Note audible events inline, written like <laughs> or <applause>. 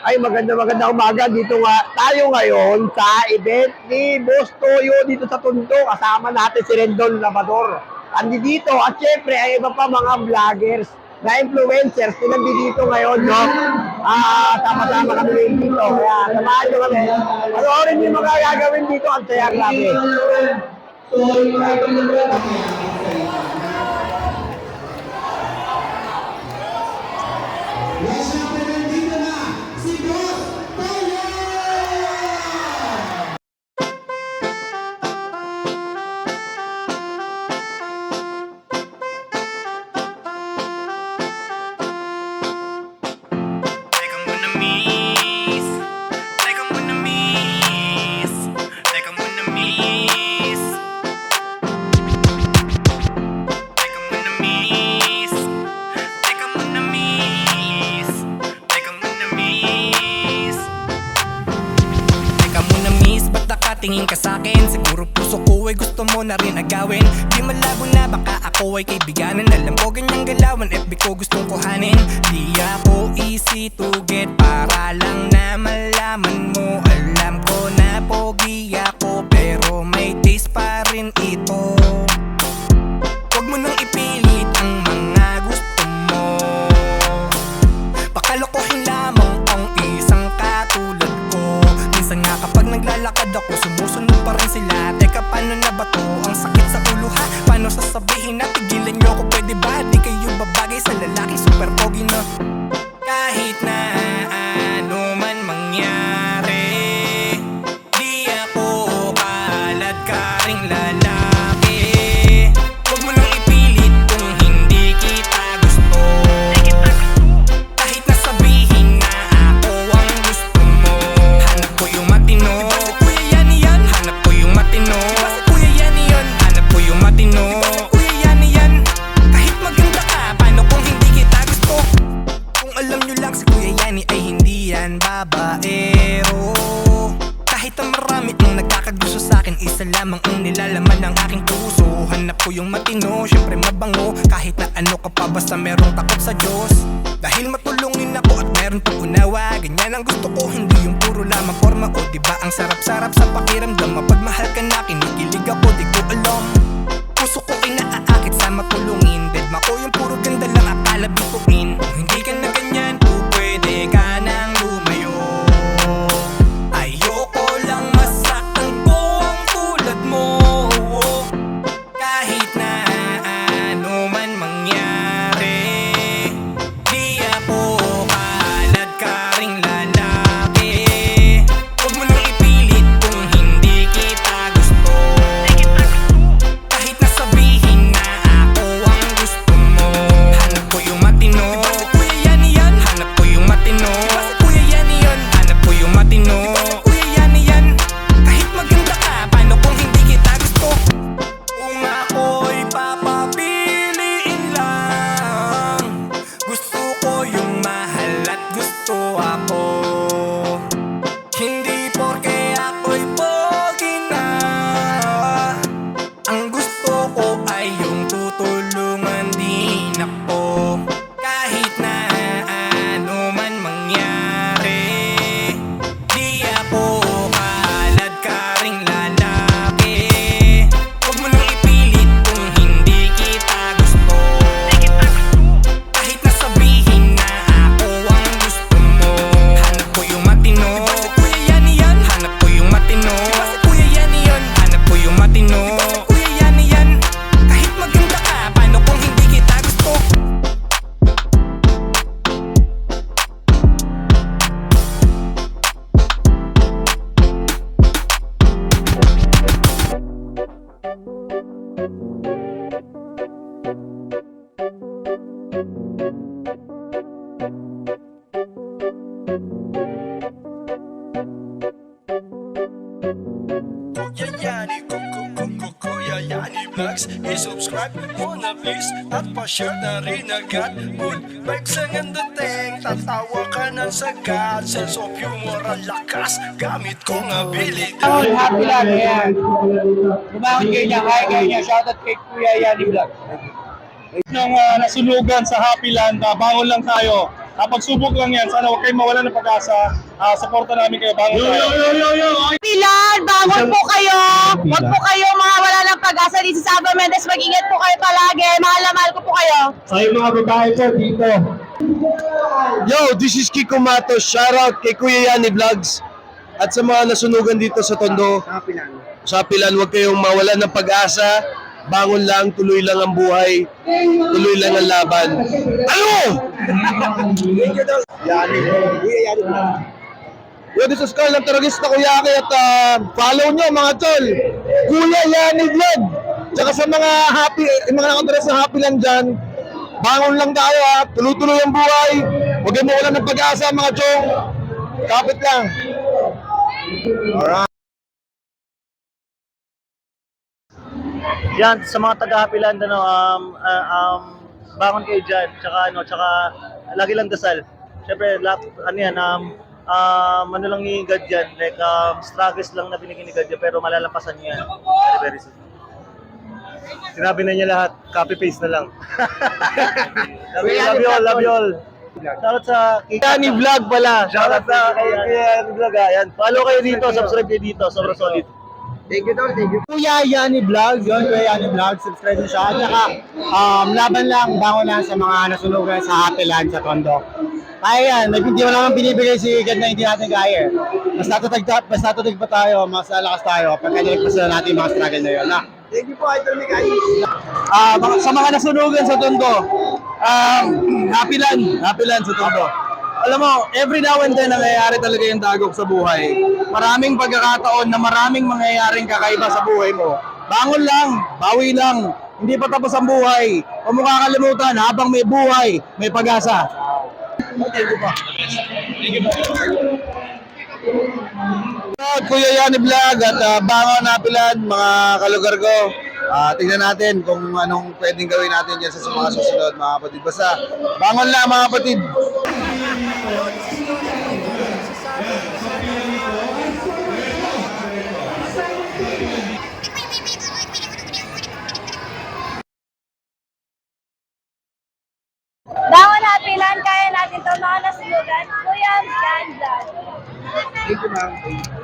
Ay, maganda maganda umaga. Dito nga tayo ngayon sa event ni Boss Toyo dito sa Tondo. Kasama natin si Rendon Labador. Andi dito at syempre ay iba pa mga vloggers na influencers na nandito ngayon, no? Ah, sama-sama kami dito. Kaya samahan nyo kami. Panoorin yung mga gagawin dito. Ang saya grabe. Yes, nakatingin ka sa'kin? Siguro puso ko ay gusto mo na rin agawin. Di malabo na baka ako ay kaibiganan Alam ko ganyang galawan, FB ko gustong kuhanin. Di ako easy to get sasabihin na tigilan nyo ako? Pwede ba? Di kayo babagay sa lalaki Super pogi na Kahit na aking puso. Hanap ko yung matino, syempre mabango. Kahit na ano ka pa basta merong takot sa Diyos. Dahil matulungin ako at meron pang unawa. Ganyan ang gusto ko, hindi yung puro lamang forma O diba ang sarap-sarap sa pakiramdam? Mapagmahal ka na, kinikilig Yani Vlogs I-subscribe mo na please At pa-share na rin agad Good vibes ang ang dating Tatawa ka ng sagat Sense of humor ang lakas Gamit kong ability Oh, happy lang. Ayan. Kumakit kayo niya, kaya kayo niya. Shoutout kay Kuya Yani Vlog. Nung uh, nasunugan sa Happy Land, uh, bangon lang tayo. Ah, pagsubok lang yan. Sana huwag kayong mawala ng pag-asa. Ah, supporta namin kayo. Bangon tayo. Pilar, bangon po kayo. Huwag po kayo mga wala ng pag-asa dito sa Aba Mendes. Mag-ingat po kayo palagi. Mahal na mahal ko po kayo. Sa mga babae po dito. Yo, this is Kiko Matos. Shoutout kay Kuya Yani Vlogs. At sa mga nasunugan dito sa Tondo. Sa Pilan, huwag kayong mawala ng pag-asa. Bangon lang, tuloy lang ang buhay. Tuloy lang ang laban. Ano? Yani, Kuya Yani Vlogs. Yo, this is Carl ng Terorista Kuyaki at ah, follow nyo mga tol. Kuya Yani Vlog. Tsaka sa mga happy, yung mga nakatira sa happy lang dyan, bangon lang tayo ha. Tuloy-tuloy ang buhay. Huwag kayong mawalan ng pag-asa mga chong. Kapit lang. Alright. Yan, sa mga taga-Hapiland, ano, um, ah, um, bangon kayo dyan, tsaka, ano, tsaka, lagi lang dasal. Siyempre, lahat, ano yan, um, um, ano lang ni God yan, like, um, struggles lang na binigyan ni God yan, pero malalampasan niya yan. Very, very soon. Sinabi na niya lahat, copy-paste na lang. <laughs> love you, love you all, love you all. Shoutout sa Yani Vlog pala. Shoutout sa kay kay Yani Vlog, ah. Yan. Follow kayo dito, subscribe kayo dito, sobrang solid. Kuya Yani Vlog, yun Kuya Yani Vlog, subscribe nyo siya. At saka, um, laban lang, bangon lang sa mga nasunugan sa Happy Land sa Tondo. Kaya yan, may hindi mo naman binibigay si God na hindi natin kaya. Mas natutag, mas natutag pa tayo, mas lalakas tayo pagka nilagpasan natin yung mga struggle na yun. Na? Thank you po, Idol Mikael. Ah, mga- sa mga nasunugan sa Tondo, um, Happy Land, Happy Land sa Tondo. Alam mo, every now and then nangyayari talaga yung dagok sa buhay. Maraming pagkakataon na maraming mangyayaring kakaiba sa buhay mo. Bangon lang, bawi lang. Hindi pa tapos ang buhay. Huwag mo kakalimutan, habang may buhay, may pag-asa. Thank you pa. Kuya Yani Vlog at uh, Bangon Napilan, mga kalugar ko. Ah, tingnan natin kung anong pwedeng gawin natin dyan sa mga susunod mga kapatid. Basta, bangon lang mga kapatid. Bangon na Pilar, kaya natin